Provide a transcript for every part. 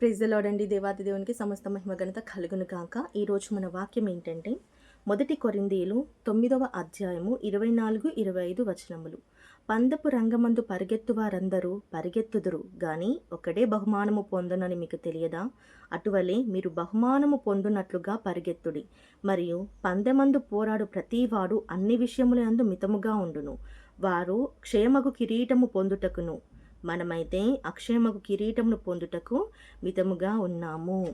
Praise అండి. దేవాది దేవునికి సమస్త మహిమ ఘనత కలుగును కాక ఈరోజు మన వాక్యం ఏంటంటే మొదటి కొరిందీలు తొమ్మిదవ అధ్యాయము ఇరవై నాలుగు ఇరవై ఐదు వచనములు. పందపు రంగమందు పరిగెత్తు వారందరూ పరిగెత్తుదురు గాని ఒకడే బహుమానము పొందునని మీకు తెలియదా? అటువలే మీరు బహుమానము పొందునట్లుగా పరిగెత్తుడి. మరియు పందెమందు పోరాడు ప్రతివాడు అన్ని విషయములందు మితముగా ఉండును. వారు క్షేమకు కిరీటము పొందుటకును. మనమైతే అక్షయమగు కిరీటమును పొందుటకు మితముగా ఉన్నాము.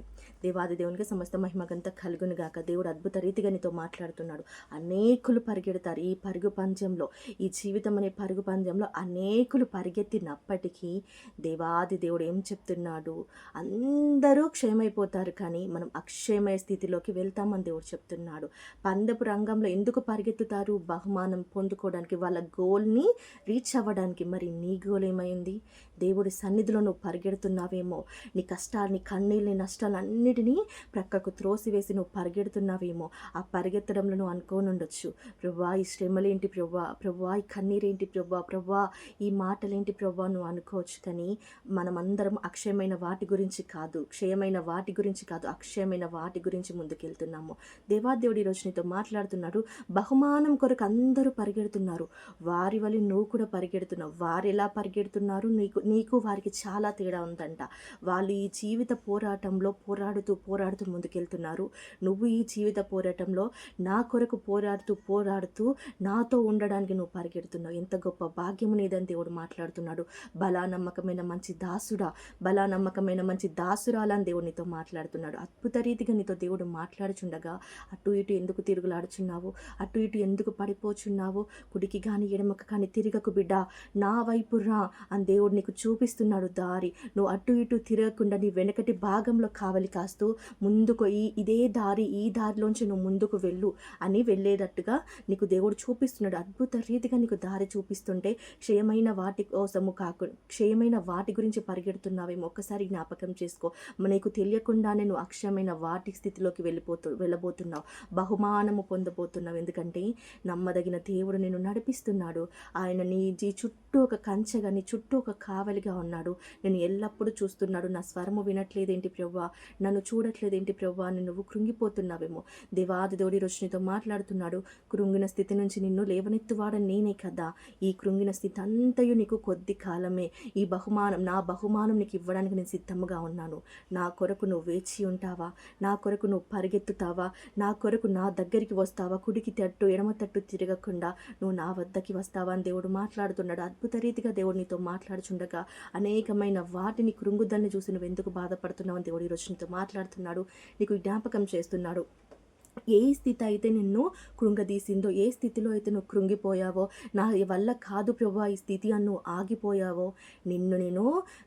దేవాది దేవునికి సమస్త మహిమగంత కలుగును గాక. దేవుడు అద్భుత రీతిగా నీతో మాట్లాడుతున్నాడు. అనేకులు పరిగెడతారు ఈ పరుగు పంజంలో. ఈ జీవితం అనే పరుగు పంజంలో అనేకులు పరిగెత్తినప్పటికీ దేవాది దేవుడు ఏం చెప్తున్నాడు? అందరూ క్షయమైపోతారు కానీ మనం అక్షయమయ స్థితిలోకి వెళ్తామని దేవుడు చెప్తున్నాడు. పందపు రంగంలో ఎందుకు పరిగెత్తుతారు? బహుమానం పొందుకోవడానికి వాళ్ళ గోల్ని రీచ్ అవ్వడానికి. మరి నీ గోల్ ఏమైంది దేవుడి సన్నిధిలో నువ్వు పరిగెడుతున్నావేమో. నీ కష్టాన్ని కన్నీళ్ళని నష్టాలు అన్నిటినీ ప్రక్కకు త్రోసివేసి నువ్వు పరిగెడుతున్నావేమో. ఆ పరిగెత్తడంలో నువ్వు అనుకోని ప్రవ్వా ప్రభా ఈ శ్రమలేంటి ప్రవ్వా ప్రవ్వా ఈ కన్నీరేంటి ప్రవ్వా ప్రభా ఈ మాటలేంటి ప్రవ్వా నువ్వు అనుకోవచ్చు కానీ మనమందరం అక్షయమైన వాటి గురించి కాదు. క్షయమైన వాటి గురించి కాదు. అక్షయమైన వాటి గురించి ముందుకెళ్తున్నాము. దేవాదేవుడి ఈరోజు నీతో మాట్లాడుతున్నాడు. బహుమానం కొరకు అందరూ పరిగెడుతున్నారు. వారి వల్ల నువ్వు కూడా పరిగెడుతున్నావు. వారు ఎలా పరిగెడుతున్నారు? నీకు నీకు వారికి చాలా తేడా ఉందంట. వాళ్ళు ఈ జీవిత పోరాటంలో పోరాడుతూ పోరాడుతూ ముందుకెళ్తున్నారు. నువ్వు ఈ జీవిత పోరాటంలో నా కొరకు పోరాడుతూ పోరాడుతూ నాతో ఉండడానికి నువ్వు పరిగెడుతున్నావు. ఎంత గొప్ప భాగ్యము నీదని దేవుడు మాట్లాడుతున్నాడు. బలా నమ్మకమైన మంచి దాసుడా బలా నమ్మకమైన మంచి దాసురాలని దేవుడు నీతో మాట్లాడుతున్నాడు. అద్భుత రీతిగా నీతో దేవుడు మాట్లాడుచుండగా అటు ఇటు ఎందుకు తిరుగులాడుచున్నావు? అటు ఇటు ఎందుకు పడిపోచున్నావు? కుడికి కానీ ఎడమకు కానీ తిరగకు బిడ్డ. నా వైపు రా అని దేవుడు నీకు చూపిస్తున్నాడు దారి. నువ్వు అటు ఇటు తిరగకుండా నీ వెనకటి భాగంలో కావలి కాస్తూ ముందుకు ఈ ఇదే దారి ఈ దారిలోంచి నువ్వు ముందుకు వెళ్ళు అని వెళ్ళేటట్టుగా నీకు దేవుడు చూపిస్తున్నాడు. అద్భుత రీతిగా నీకు దారి చూపిస్తుంటే క్షయమైన వాటి కోసము కాకుండా క్షయమైన వాటి గురించి పరిగెడుతున్నావేమో ఒక్కసారి జ్ఞాపకం చేసుకో. నీకు తెలియకుండానే నువ్వు అక్షయమైన వాటి స్థితిలోకి వెళ్ళిపోతు వెళ్ళబోతున్నావు. బహుమానము పొందబోతున్నావు. ఎందుకంటే నమ్మదగిన దేవుడు నేను నడిపిస్తున్నాడు. ఆయన నీ జీ చుట్టూ ఒక కంచెగా నీ చుట్టూ ఒక కావలిగా ఉన్నాడు. నేను ఎల్లప్పుడూ చూస్తున్నాడు. నా స్వరము వినట్లేదేంటి ప్రవ్వా? నన్ను చూడట్లేదేంటి ప్రవ్వా? నువ్వు కృంగిపోతున్నావేమో? దేవాదిదేవుడి రోజు నీతో మాట్లాడుతున్నాడు. కృంగిన స్థితి నుంచి నిన్ను లేవనెత్తువాడ నేనే కదా. ఈ కృంగిన స్థితి అంతయు నీకు కొద్ది కాలమే. ఈ బహుమానం నా బహుమానం నీకు ఇవ్వడానికి నేను సిద్ధముగా ఉన్నాను. నా కొరకు నువ్వు వేచి ఉంటావా? నా కొరకు నువ్వు పరిగెత్తుతావా? నా కొరకు నా దగ్గరికి వస్తావా? కుడికి తట్టు ఎడమ తట్టు తిరగకుండా నువ్వు నా వద్దకి వస్తావా అని దేవుడు మాట్లాడుతున్నాడు. అద్భుత రీతిగా దేవుడు నీతో మాట్లాడుచుండగా అనేకమైన వాటిని కృంగుదల్ని చూసి నువ్వు ఎందుకు బాధపడుతున్నావు అని దేవుడు ఈరోజు నీతో మాట్లాడుతున్నాడు నీకు జ్ఞాపకం చేస్తున్నాడు. ఏ స్థితి అయితే నిన్ను కృంగదీసిందో ఏ స్థితిలో అయితే నువ్వు కృంగిపోయావో నా వల్ల కాదు ప్రభా ఈ స్థితి అన్ను ఆగిపోయావో నిన్ను నేను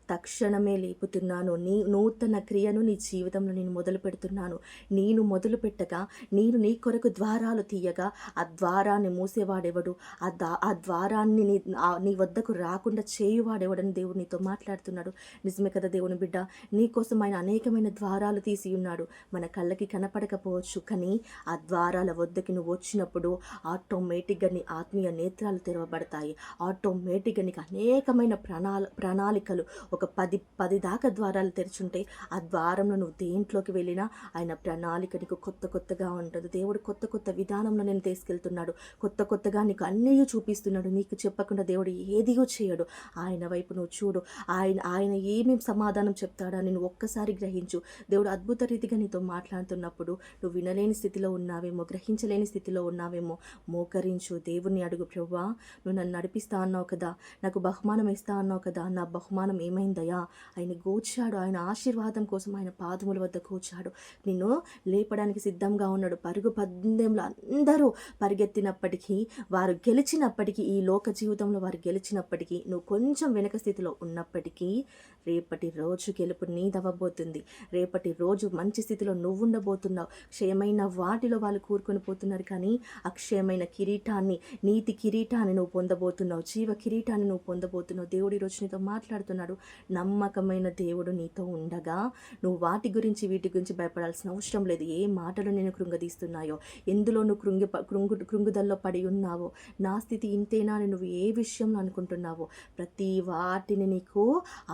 తక్షణమే లేపుతున్నాను. నీ నూతన క్రియను నీ జీవితంలో నేను మొదలు పెడుతున్నాను. నేను మొదలు పెట్టగా నేను నీ కొరకు ద్వారాలు తీయగా ఆ ద్వారాన్ని మూసేవాడెవడు? ఆ దా ఆ ద్వారాన్ని నీ నీ వద్దకు రాకుండా చేయువాడెవడని దేవుడు నీతో మాట్లాడుతున్నాడు. నిజమే కదా దేవుని బిడ్డ? నీ కోసం ఆయన అనేకమైన ద్వారాలు తీసి ఉన్నాడు. మన కళ్ళకి కనపడకపోవచ్చు కానీ ఆ ద్వారాల వద్దకి నువ్వు వచ్చినప్పుడు ఆటోమేటిక్గా నీ ఆత్మీయ నేత్రాలు తెరవబడతాయి. ఆటోమేటిక్గా నీకు అనేకమైన ప్రణాళ ప్రణాళికలు ఒక పది పది దాకా ద్వారాలు తెరిచుంటే ఆ ద్వారంలో నువ్వు దేంట్లోకి వెళ్ళినా ఆయన ప్రణాళిక నీకు కొత్త కొత్తగా ఉంటుంది. దేవుడు కొత్త కొత్త విధానంలో నేను తీసుకెళ్తున్నాడు. కొత్త కొత్తగా నీకు అన్నీ చూపిస్తున్నాడు. నీకు చెప్పకుండా దేవుడు ఏదియో చేయడు. ఆయన వైపు నువ్వు చూడు. ఆయన ఆయన ఏమేమి సమాధానం చెప్తాడా నేను ఒక్కసారి గ్రహించు. దేవుడు అద్భుత రీతిగా నీతో మాట్లాడుతున్నప్పుడు నువ్వు వినలేని స్థితిలో ఉన్నావేమో గ్రహించలేని స్థితిలో ఉన్నావేమో మోకరించు. దేవుణ్ణి అడుగు ప్రభువా నువ్వు నన్ను నడిపిస్తా అన్నావు కదా నాకు బహుమానం ఇస్తా అన్నావు కదా నా బహుమానం ఏమైందయా ఆయన గోచాడు ఆయన ఆశీర్వాదం కోసం ఆయన పాదముల వద్ద కూర్చాడు. నిన్ను లేపడానికి సిద్ధంగా ఉన్నాడు. పరుగు పందెంలో అందరూ పరిగెత్తినప్పటికీ వారు గెలిచినప్పటికీ ఈ లోక జీవితంలో వారు గెలిచినప్పటికీ నువ్వు కొంచెం వెనక స్థితిలో ఉన్నప్పటికీ రేపటి రోజు గెలుపు నీదవ్వబోతుంది. రేపటి రోజు మంచి స్థితిలో నువ్వు ఉండబోతున్నావు క్షయమైన వాటిలో వాళ్ళు కూరుకొని పోతున్నారు కానీ అక్షయమైన కిరీటాన్ని నీతి కిరీటాన్ని నువ్వు పొందబోతున్నావు జీవ కిరీటాన్ని నువ్వు పొందబోతున్నావు. దేవుడు ఈరోజు నీతో మాట్లాడుతున్నాడు. నమ్మకమైన దేవుడు నీతో ఉండగా నువ్వు వాటి గురించి వీటి గురించి భయపడాల్సిన అవసరం లేదు. ఏ మాటలు నేను కృంగదీస్తున్నాయో ఎందులో నువ్వు కృంగి కృంగు కృంగుదల్లో పడి ఉన్నావో నా స్థితి ఇంతేనా నువ్వు ఏ విషయంలో అనుకుంటున్నావో ప్రతి వాటిని నీకు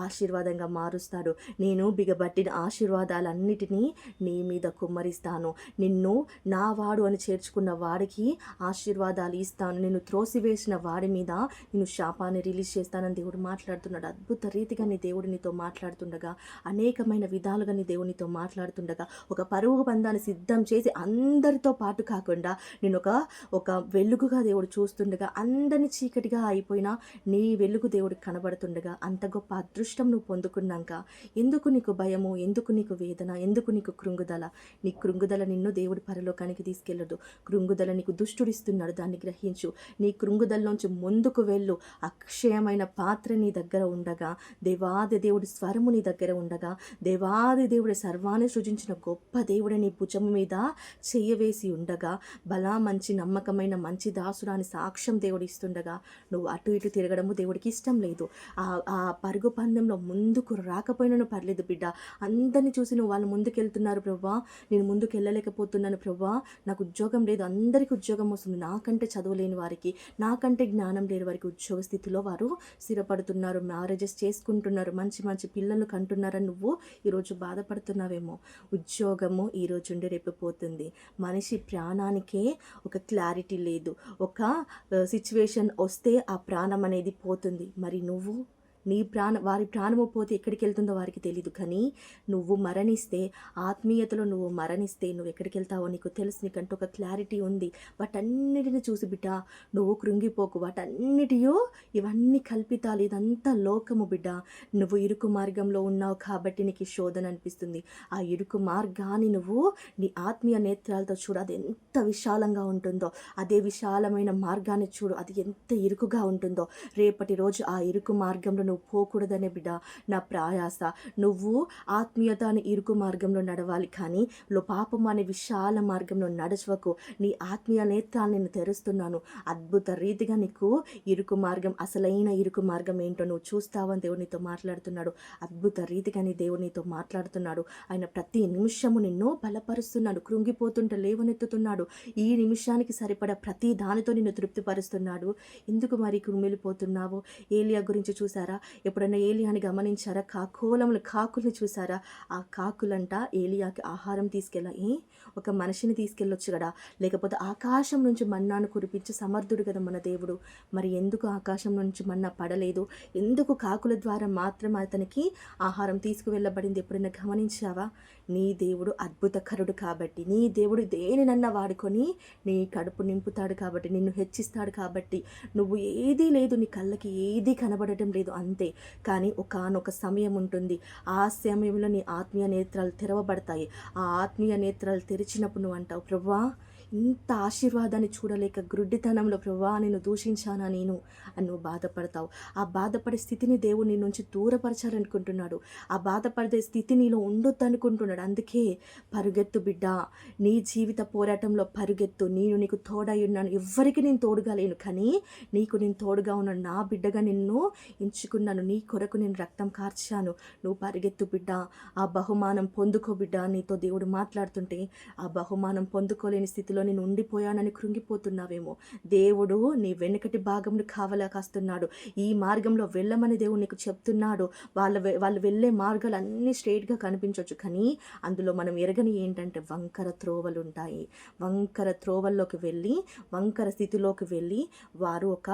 ఆశీర్వాదంగా మారుస్తాడు. నేను బిగబట్టిన ఆశీర్వాదాలన్నిటినీ నీ మీద కుమ్మరిస్తాను. నిన్ను నా వాడు అని చేర్చుకున్న వాడికి ఆశీర్వాదాలు ఇస్తాను. నిన్ను త్రోసివేసిన వాడి మీద నేను శాపాన్ని రిలీజ్ చేస్తానని దేవుడు మాట్లాడుతున్నాడు. అద్భుత రీతిగా నీ దేవుడు నీతో మాట్లాడుతుండగా అనేకమైన విధాలుగా నీ దేవుడు నీతో మాట్లాడుతుండగా ఒక పరువు బంధాన్ని సిద్ధం చేసి అందరితో పాటు కాకుండా నేను ఒక ఒక వెలుగుగా దేవుడు చూస్తుండగా అందరిని చీకటిగా అయిపోయినా నీ వెలుగు దేవుడు కనబడుతుండగా అంత గొప్ప అదృష్టం నువ్వు పొందుకున్నాక ఎందుకు నీకు భయము? ఎందుకు నీకు వేదన? ఎందుకు నీకు కృంగుదల? నీ కృంగుదల నిన్ను దేవుడి పరలోకానికి తీసుకెళ్ళదు కృంగుదల నీకు దుష్టుడిస్తున్నాడు దాన్ని గ్రహించు. నీ కృంగుదలలోంచి ముందుకు వెళ్ళు. అక్షయమైన పాత్ర నీ దగ్గర ఉండగా దేవాది దేవుడి స్వరము నీ దగ్గర ఉండగా దేవాది దేవుడి సర్వాన్ని సృజించిన గొప్ప దేవుడి నీ భుజము మీద చేయవేసి ఉండగా బలా మంచి నమ్మకమైన మంచి దాసురాని సాక్ష్యం దేవుడు ఇస్తుండగా నువ్వు అటు ఇటు తిరగడము దేవుడికి ఇష్టం లేదు. ఆ ఆ పరుగు పందెంలో ముందుకు రాకపోయినను పర్లేదు బిడ్డ. అందరిని చూసి నువ్వు వాళ్ళు ముందుకు వెళ్తున్నారు ప్రభా. నేను ముందుకు వెళ్ళలేకపోతున్నాను ప్రభా. నాకు ఉద్యోగం లేదు అందరికీ ఉద్యోగం వస్తుంది. నాకంటే చదువు లేని వారికి నాకంటే జ్ఞానం లేని వారికి ఉద్యోగ స్థితిలో వారు స్థిరపడుతున్నారు. మ్యారేజెస్ చేసుకుంటున్నారు. మంచి మంచి పిల్లలు కంటున్నారని నువ్వు ఈరోజు బాధపడుతున్నావేమో. ఉద్యోగము ఈ రోజు ఉండి రేపు పోతుంది. మనిషి ప్రాణానికే ఒక క్లారిటీ లేదు. ఒక సిచ్యువేషన్ వస్తే ఆ ప్రాణం అనేది పోతుంది. మరి నువ్వు? నీ ప్రాణ వారి ప్రాణము పోతే ఎక్కడికి వెళ్తుందో వారికి తెలియదు కానీ నువ్వు మరణిస్తే ఆత్మీయతలో నువ్వు మరణిస్తే నువ్వు ఎక్కడికి వెళ్తావో నీకు తెలుసు. నీకంటూ ఒక క్లారిటీ ఉంది. వాటన్నిటిని చూసి బిడ్డ నువ్వు కృంగిపోకు. వాటన్నిటియో ఇవన్నీ కల్పితాలు. ఇదంతా లోకము బిడ్డ. నువ్వు ఇరుకు మార్గంలో ఉన్నావు కాబట్టి నీకు శోధన అనిపిస్తుంది. ఆ ఇరుకు మార్గాన్ని నువ్వు నీ ఆత్మీయ నేత్రాలతో చూడు. అది ఎంత విశాలంగా ఉంటుందో. అదే విశాలమైన మార్గాన్ని చూడు. అది ఎంత ఇరుకుగా ఉంటుందో. రేపటి రోజు ఆ ఇరుకు మార్గంలో నువ్వు పోకూడదనే బిడ్డ నా ప్రయాస. నువ్వు ఆత్మీయత అనే ఇరుకు మార్గంలో నడవాలి కానీ లో పాపం అనే విశాల మార్గంలో నడచవకు నీ ఆత్మీయ నేత్రాన్ని నేను తెరుస్తున్నాను. అద్భుత రీతిగా నీకు ఇరుకు మార్గం అసలైన ఇరుకు మార్గం ఏంటో నువ్వు చూస్తావని దేవునితో మాట్లాడుతున్నాడు. అద్భుత రీతిగా నీ దేవునితో మాట్లాడుతున్నాడు. ఆయన ప్రతి నిమిషము నిన్ను బలపరుస్తున్నాడు కృంగిపోతుంటే లేవనెత్తుతున్నాడు. ఈ నిమిషానికి సరిపడా ప్రతి దానితో నిన్ను తృప్తిపరుస్తున్నాడు. ఎందుకు మరి కుమిలిపోతున్నావు ఏలియా గురించి చూసారా ఎప్పుడైనా ఏలియాని గమనించారా? కాకోలములు కాకుల్ని చూసారా ఆ కాకులంట ఏలియాకి ఆహారం తీసుకెళ్ళ ఏ ఒక మనిషిని తీసుకెళ్ళొచ్చు కదా. లేకపోతే ఆకాశం నుంచి మన్నాను కురిపించి సమర్థుడు కదా మన దేవుడు. మరి ఎందుకు ఆకాశం నుంచి మన్నా పడలేదు? ఎందుకు కాకుల ద్వారా మాత్రం అతనికి ఆహారం తీసుకువెళ్ళబడింది? ఎప్పుడైనా గమనించావా? నీ దేవుడు అద్భుతకరుడు కాబట్టి నీ దేవుడు దేనినన్నా వాడుకొని నీ కడుపు నింపుతాడు కాబట్టి నిన్ను హెచ్చిస్తాడు కాబట్టి నువ్వు ఏదీ లేదు నీ కళ్ళకి ఏదీ కనబడటం లేదు. అంతే కానీ ఒకానొక సమయం ఉంటుంది ఆ సమయంలో నీ ఆత్మీయ నేత్రాలు తెరవబడతాయి. ఆ ఆత్మీయ నేత్రాలు తెరిచినప్పుడు నువ్వు అంటావు ప్రభా ఇంత ఆశీర్వాదాన్ని చూడలేక గ్రుడ్డితనంలో ప్రభా నేను దూషించానా నేను? అని నువ్వు బాధపడతావు. ఆ బాధపడే స్థితిని దేవుడు నీ నుంచి దూరపరచాలనుకుంటున్నాడు. ఆ బాధపడే స్థితి నీలో ఉండొద్దు అనుకుంటున్నాడు అందుకే పరుగెత్తు బిడ్డ. నీ జీవిత పోరాటంలో పరుగెత్తు. నేను నీకు తోడై ఉన్నాను. ఎవ్వరికి నేను తోడుగా లేను. కానీ నీకు నేను తోడుగా ఉన్నాను నా బిడ్డగా నిన్ను ఎంచుకున్నాను. నీ కొరకు నేను రక్తం కార్చాను. నువ్వు పరిగెత్తు బిడ్డ. ఆ బహుమానం పొందుకో బిడ్డ. నీతో దేవుడు మాట్లాడుతుంటే ఆ బహుమానం పొందుకోలేని స్థితిలో నేను ఉండిపోయానని కృంగిపోతున్నావేమో. దేవుడు నీ వెనుకటి భాగంలో కావలా కాస్తున్నాడు. ఈ మార్గంలో వెళ్ళమని దేవుడు నీకు చెప్తున్నాడు. వాళ్ళ వాళ్ళు వెళ్ళే మార్గాలు అన్నీ స్ట్రైట్గా కనిపించవచ్చు కానీ అందులో మనం ఎరగని ఏంటంటే వంకర త్రోవలు ఉంటాయి వంకర త్రోవల్లోకి వెళ్ళి వంకర స్థితిలోకి వెళ్ళి వారు ఒక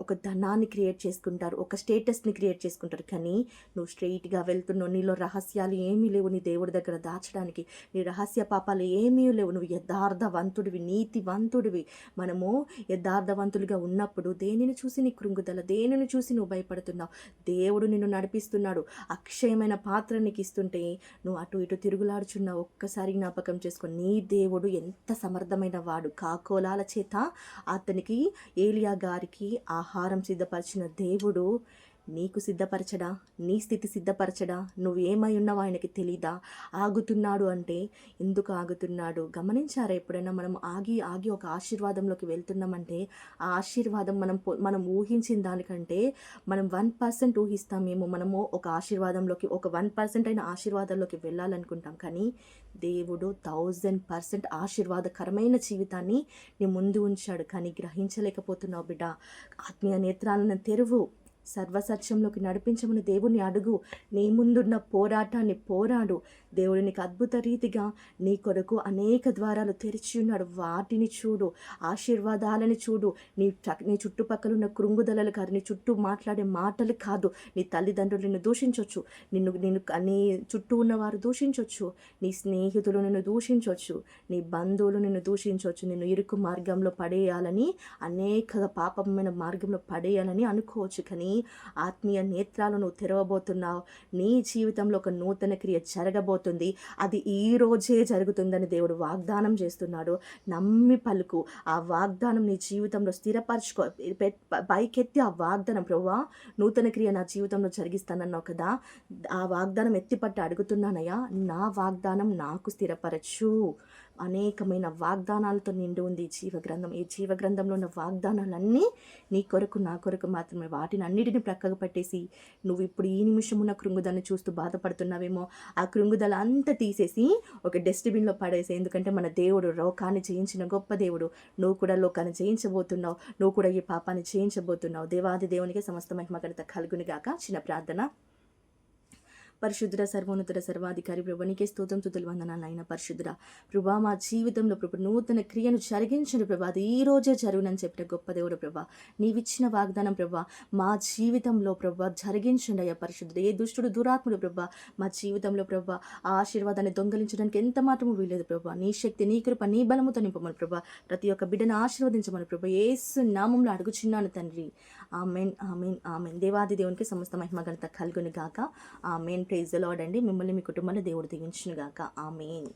ఒక ధనాన్ని క్రియేట్ చేసుకుంటారు ఒక స్టేటస్ని క్రియేట్ చేసుకుంటారు. కానీ నువ్వు స్ట్రెయిట్గా వెళ్తున్నావు నీలో రహస్యాలు ఏమీ లేవు నీ దేవుడి దగ్గర దాచడానికి. నీ రహస్య పాపాలు ఏమీ లేవు నువ్వు యథార్థవంతుడివి నీతివంతుడివి. మనము యథార్థవంతులుగా ఉన్నప్పుడు దేనిని చూసి నీ కృంగుదల దేనిని చూసి నువ్వు భయపడుతున్నావు? దేవుడు నిన్ను నడిపిస్తున్నాడు. అక్షయమైన పాత్ర నీకు ఇస్తుంటే నువ్వు అటు ఇటు తిరుగులాడుచున్నావు ఒక్కసారి జ్ఞాపకం చేసుకో నీ దేవుడు ఎంత సమర్థమైన వాడు. కాకోలాల చేత అతనికి ఏలియా గారికి ఆహారం సిద్ధపరిచిన దేవుడు నీకు సిద్ధపరచడా? నీ స్థితి సిద్ధపరచడా? నువ్వు ఏమై ఉన్నావు ఆయనకి తెలీదా? ఆగుతున్నాడు అంటే ఎందుకు ఆగుతున్నాడు? గమనించారా ఎప్పుడైనా మనం ఆగి ఆగి ఒక ఆశీర్వాదంలోకి వెళ్తున్నామంటే ఆ ఆశీర్వాదం మనం మనం ఊహించిన దానికంటే మనం వన్ పర్సెంట్ ఊహిస్తామేమో. మనము ఒక ఆశీర్వాదంలోకి ఒక వన్ పర్సెంట్ అయిన ఆశీర్వాదంలోకి వెళ్ళాలనుకుంటాం. కానీ దేవుడు థౌజండ్ పర్సెంట్ ఆశీర్వాదకరమైన జీవితాన్ని నీ ముందు ఉంచాడు. కానీ గ్రహించలేకపోతున్నావు బిడ్డ. ఆత్మీయ నేత్రాలను తెరువు. సర్వసత్యంలోకి నడిపించమని దేవుని అడుగు. నీ ముందున్న పోరాటాన్ని పోరాడు. దేవుడు నీకు అద్భుత రీతిగా నీ కొరకు అనేక ద్వారాలు తెరిచి ఉన్నాడు. వాటిని చూడు ఆశీర్వాదాలని చూడు. నీ చ- నీ చుట్టుపక్కల ఉన్న కృంగుదలలు కాదు నీ చుట్టూ మాట్లాడే మాటలు కాదు. నీ తల్లిదండ్రులు నిన్ను దూషించవచ్చు నిన్ను నిన్ను నీ చుట్టూ ఉన్నవారు దూషించవచ్చు నీ స్నేహితులు నిన్ను దూషించవచ్చు నీ బంధువులు నిన్ను దూషించవచ్చు నిన్ను ఇరుకు మార్గంలో పడేయాలని అనేక పాపమైన మార్గంలో పడేయాలని అనుకోవచ్చు. కానీ ఆత్మీయ నేత్రాలను తెరవబోతున్నావు. నీ జీవితంలో ఒక నూతన క్రియ జరగబోతుంది. అది ఈ రోజే జరుగుతుందని దేవుడు వాగ్దానం చేస్తున్నాడు. నమ్మి పలుకు. ఆ వాగ్దానం నీ జీవితంలో స్థిరపరచుకో. పైకెత్తి ఆ వాగ్దానం ప్రభా నూతన క్రియ నా జీవితంలో జరిగిస్తానన్నావు కదా. ఆ వాగ్దానం ఎత్తిపట్టి అడుగుతున్నానయ్యా నా వాగ్దానం నాకు స్థిరపరచు. అనేకమైన వాగ్దానాలతో నిండి ఉంది ఈ జీవగ్రంథం. ఈ జీవగ్రంథంలో ఉన్న వాగ్దానాలన్నీ నీ కొరకు నా కొరకు మాత్రమే. వాటిని అన్నిటిని ప్రక్కకు పట్టేసి నువ్వు ఇప్పుడు ఈ నిమిషం ఉన్న కృంగుదలను చూస్తూ బాధపడుతున్నావేమో ఆ కృంగుదల అంతా తీసేసి ఒక డస్ట్బిన్లో పడేసి. ఎందుకంటే మన దేవుడు లోకాన్ని జయించిన గొప్ప దేవుడు. నువ్వు కూడా లోకాన్ని జయించబోతున్నావు. నువ్వు కూడా ఈ పాపాన్ని జయించబోతున్నావు. దేవాది దేవునికి సమస్త మహిమ ఘనత కలుగునిగాక చిన్న ప్రార్థన. పరిశుద్ధుర సర్వోన్నతుడ సర్వాధికారి ప్రభు నీకే స్తోత్రం తుతులు వందనాలు అయిన ప్రభా మా జీవితంలో ప్రభు నూతన క్రియను జరిగించండి ప్రభా. అది ఈ రోజే జరుగునని చెప్పిన గొప్ప దేవుడు ప్రభా. నీవిచ్చిన వాగ్దానం ప్రభా మా జీవితంలో ప్రభా జరిగించండి అయ్యా పరిశుద్ధుడు. ఏ దుష్టుడు దురాత్ముడు ప్రభా మా జీవితంలో ప్రభా ఆ ఆశీర్వాదాన్ని దొంగలించడానికి ఎంత మాత్రము వీలేదు ప్రభా. నీ శక్తి నీ కృప నీ బలముతో నింపమని ప్రభా. ప్రతి ఒక్క బిడ్డను ఆశీర్వదించమని ప్రభా. ఏసు నామంలో అడుగుచున్నాను తండ్రి. Amen amen amen. దేవాది దేవునికి సమస్త మహిమ ఘనత కలుగును గాక. ఆమెన్. ప్రైజ్ లార్డ్ అండి. మిమ్మల్ని మీ కుటుంబాన్ని దేవుడు దీవించునుగాక. ఆమెన్.